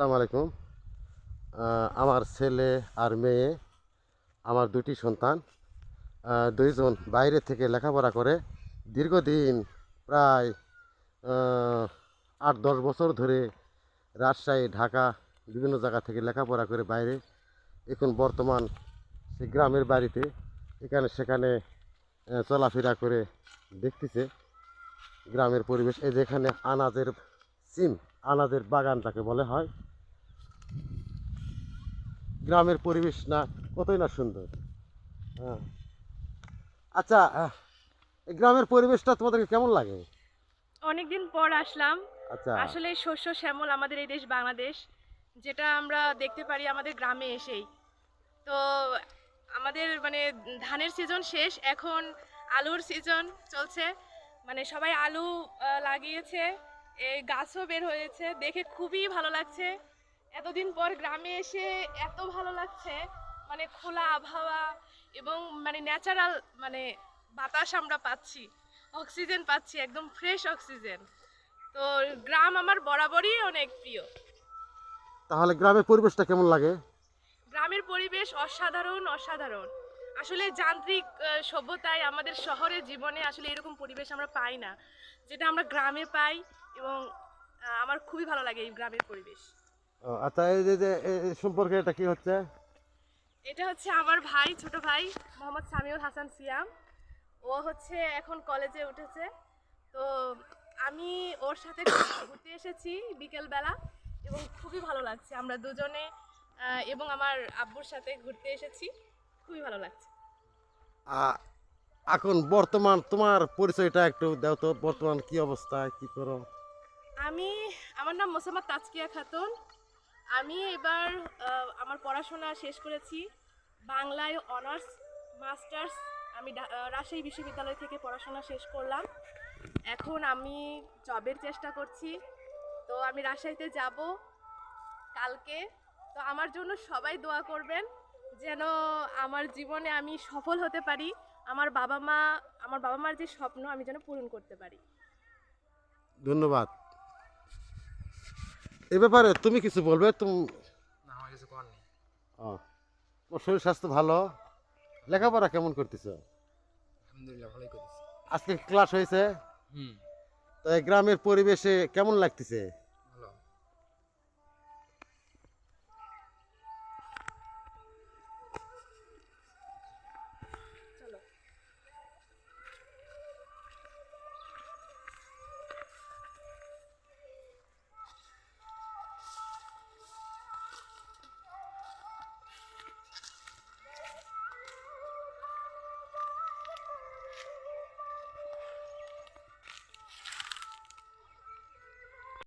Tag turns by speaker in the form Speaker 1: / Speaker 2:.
Speaker 1: আসসালামু আলাইকুম। আমার ছেলে আর মেয়ে, আমার দুটি সন্তান দুইজন বাইরে থেকে লেখাপড়া করে দীর্ঘদিন প্রায় আট দশ বছর ধরে রাজশাহী, ঢাকা বিভিন্ন জায়গা থেকে লেখাপড়া করে বাইরে। এখন বর্তমান সে গ্রামের বাড়িতে এখানে সেখানে চলাফেরা করে দেখতেছে গ্রামের পরিবেশ। এই যেখানে আনাজের সিম, আনাজের বাগান যাকে বলে হয়। গ্রামের পরিবেশ না কতই না সুন্দর। হ্যাঁ। আচ্ছা গ্রামের পরিবেশটা তোমাদেরকে কেমন লাগে?
Speaker 2: অনেকদিন পর আসলাম।
Speaker 1: আচ্ছা।
Speaker 2: আসলে শস্য শ্যামল আমাদের এই দেশ বাংলাদেশ যেটা আমরা দেখতে পারি আমাদের গ্রামে এসেই। তো আমাদের মানে ধানের সিজন শেষ এখন আলুর সিজন চলছে। মানে সবাই আলু লাগিয়েছে এই গাছও বের হয়েছে দেখে খুবই ভালো লাগছে। এতদিন পর গ্রামে এসে এত ভালো লাগছে মানে খোলা আবহাওয়া এবং মানে ন্যাচারাল মানে বাতাস আমরা পাচ্ছি অক্সিজেন পাচ্ছি একদম ফ্রেশ অক্সিজেন তো গ্রাম আমার বরাবরই অনেক প্রিয়।
Speaker 1: তাহলে গ্রামের পরিবেশটা কেমন লাগে?
Speaker 2: গ্রামের পরিবেশ অসাধারণ অসাধারণ। আসলে যান্ত্রিক সভ্যতায় আমাদের শহরের জীবনে আসলে এরকম পরিবেশ আমরা পাই না যেটা আমরা গ্রামে পাই এবং আমার খুবই ভালো লাগে এই গ্রামের পরিবেশ।
Speaker 1: আচ্ছা এই যে সম্পর্কে এটা কি হচ্ছে?
Speaker 2: এটা হচ্ছে আমার ভাই ছোট ভাই মোহাম্মদ সামিউল হাসান সিয়াম। ও হচ্ছে এখন কলেজে উঠেছে। তো আমি ওর সাথে ঘুরতে এসেছি বিকেলবেলা এবং খুবই ভালো লাগছে। আমরা দুজনে এবং আমার আব্বুর সাথে ঘুরতে এসেছি। খুবই ভালো লাগছে।
Speaker 1: এখন বর্তমান তোমার পরিচয়টা একটু দাও তো। বর্তমান কি অবস্থা কি করো?
Speaker 2: আমি আমার নাম মোসাম্মদ তাজকিয়া খাতুন। আমি এবার আমার পড়াশোনা শেষ করেছি বাংলায় অনার্স, মাস্টার্স। আমি রাজশাহী বিশ্ববিদ্যালয় থেকে পড়াশোনা শেষ করলাম। এখন আমি জবের চেষ্টা করছি। তো আমি রাজশাহীতে যাব কালকে। তো আমার জন্য সবাই দোয়া করবেন যেন আমার জীবনে আমি সফল হতে পারি। আমার বাবা মা, আমার বাবা মার যে স্বপ্ন আমি যেন পূরণ করতে পারি।
Speaker 1: ধন্যবাদ। এ ব্যাপারে তুমি কিছু বলবে? তুমি
Speaker 3: না আমার কিছু করার নেই।
Speaker 1: ও, তোমার শরীর স্বাস্থ্য ভালো? লেখাপড়া কেমন করতেছো?
Speaker 3: আলহামদুলিল্লাহ ভালোই করেছি
Speaker 1: আজকে ক্লাস হয়েছে?
Speaker 3: হুম।
Speaker 1: তো গ্রামের পরিবেশে কেমন লাগতেছে?